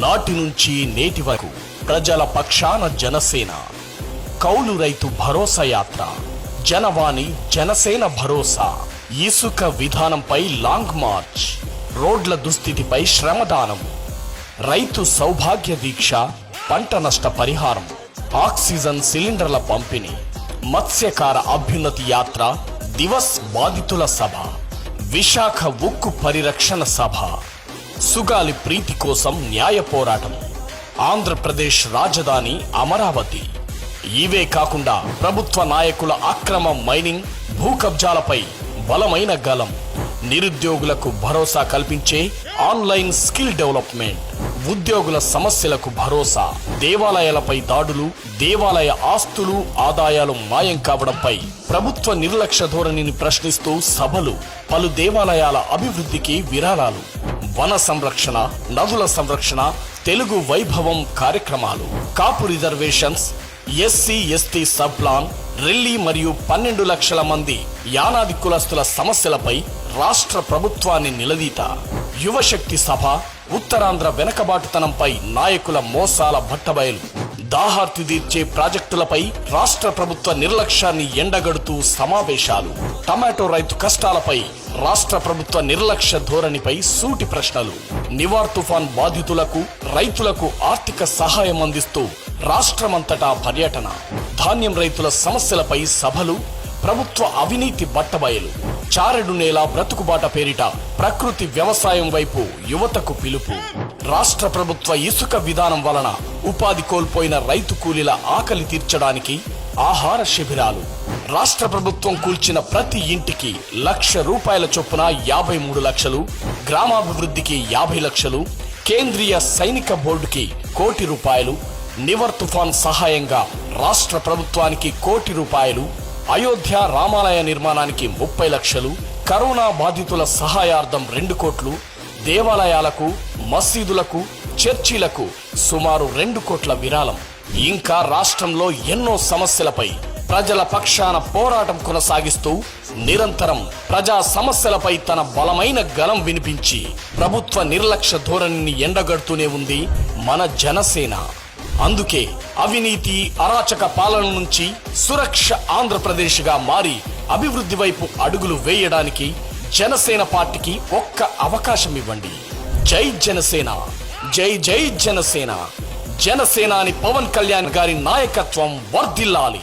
నాటి నుంచి నేటి వరకు ప్రజల పక్షాన జనసేన కౌలు రైతు భరోసా యాత్ర జనవాణి జనసేన భరోసా ఇసుక విధానంపై లాంగ్ మార్చ్ రోడ్ల దుస్థితిపై శ్రమదానం రైతు సౌభాగ్య దీక్ష పంట నష్ట పరిహారం ఆక్సిజన్ సిలిండర్ల పంపిణీ మత్స్యకార అభ్యున్నతి యాత్ర దివస్ బాధితుల సభ విశాఖ ఉక్కు పరిరక్షణ సభ. సుగాలి ప్రీతి కోసం న్యాయ పోరాటం. ఆంధ్రప్రదేశ్ రాజధాని అమరావతి. ఇవే కాకుండా ప్రభుత్వ నాయకుల అక్రమ మైనింగ్ భూ కబ్జాలపై బలమైన గలం నిరుద్యోగులకు భరోసా కల్పించే ఆన్లైన్ స్కిల్ డెవలప్మెంట్. ఉద్యోగుల సమస్యలకు భరోసా. దేవాలయాలపై దాడులు దేవాలయ ఆస్తులు ఆదాయాలు మాయం కావడంపై ప్రభుత్వ నిర్లక్ష్య ధోరణిని ప్రశ్నిస్తూ సభలు పలు దేవాలయాల అభివృద్ధికి విరాళాలు. వన సంరక్షణ నదుల సంరక్షణ తెలుగు వైభవం కార్యక్రమాలు. Kapu reservations SC ST sub plan మరియు పన్నెండు లక్షల మంది యానాది కులస్తుల సమస్యలపై రాష్ట్ర ప్రభుత్వాన్ని నిలదీత. యువశక్తి సభ ఉత్తరాంధ్ర వెనకబాటుతనంపై నాయకుల మోసాల బట్టబయలు. దాహార్తి తీర్చే ప్రాజెక్టులపై రాష్ట్ర ప్రభుత్వ నిర్లక్ష్యాన్ని ఎండగడుతూ సమావేశాలు. టమాటో రైతు కష్టాలపై రాష్ట్ర ప్రభుత్వ నిర్లక్ష్య ధోరణిపై సూటి ప్రశ్నలు. నివార్ తుఫాన్ బాధితులకు రైతులకు ఆర్థిక సహాయం అందిస్తూ రాష్ట్రమంతటా పర్యటన. ధాన్యం రైతుల సమస్యలపై సభలు ప్రభుత్వ అవినీతి బట్టబయలు. చారెడు నేల బ్రతుకుబాట పేరిట ప్రకృతి వ్యవసాయం వైపు యువతకు పిలుపు. రాష్ట్ర ప్రభుత్వ ఇసుక విధానం వలన ఉపాధి కోల్పోయిన రైతు కూలీల ఆకలి తీర్చడానికి ఆహార శిబిరాలు. రాష్ట్ర ప్రభుత్వం కూల్చిన ప్రతి ఇంటికి లక్ష రూపాయల చొప్పున యాభై మూడు లక్షలు గ్రామాభివృద్ధికి యాభై లక్షలు కేంద్రీయ సైనిక బోర్డుకి కోటి రూపాయలు నివర్ తుఫాన్ సహాయంగా రాష్ట్ర ప్రభుత్వానికి కోటి రూపాయలు అయోధ్య రామాలయ నిర్మాణానికి ముప్పై లక్షలు కరోనా బాధితుల సహాయార్థం రెండు కోట్లు దేవాలయాలకు మసీదులకు చర్చిలకు సుమారు రెండు కోట్ల విరాళం. ఇంకా రాష్ట్రంలో ఎన్నో సమస్యలపై ప్రజల పక్షాన పోరాటం కొనసాగిస్తూ నిరంతరం ప్రజా సమస్యలపై తన బలమైన గలం వినిపించి ప్రభుత్వ నిర్లక్ష్య ధోరణిని ఎండగడుతూనే ఉంది మన జనసేన. అందుకే అవినీతి అరాచక పాలన నుంచి సురక్ష ఆంధ్రప్రదేశ్గా మారి అభివృద్ధి వైపు అడుగులు వేయడానికి జనసేన పార్టీకి ఒక్క అవకాశం ఇవ్వండి జై జనసేన జై జై జనసేన. జనసేనాని పవన్ కళ్యాణ్ గారి నాయకత్వం వర్ధిల్లాలి.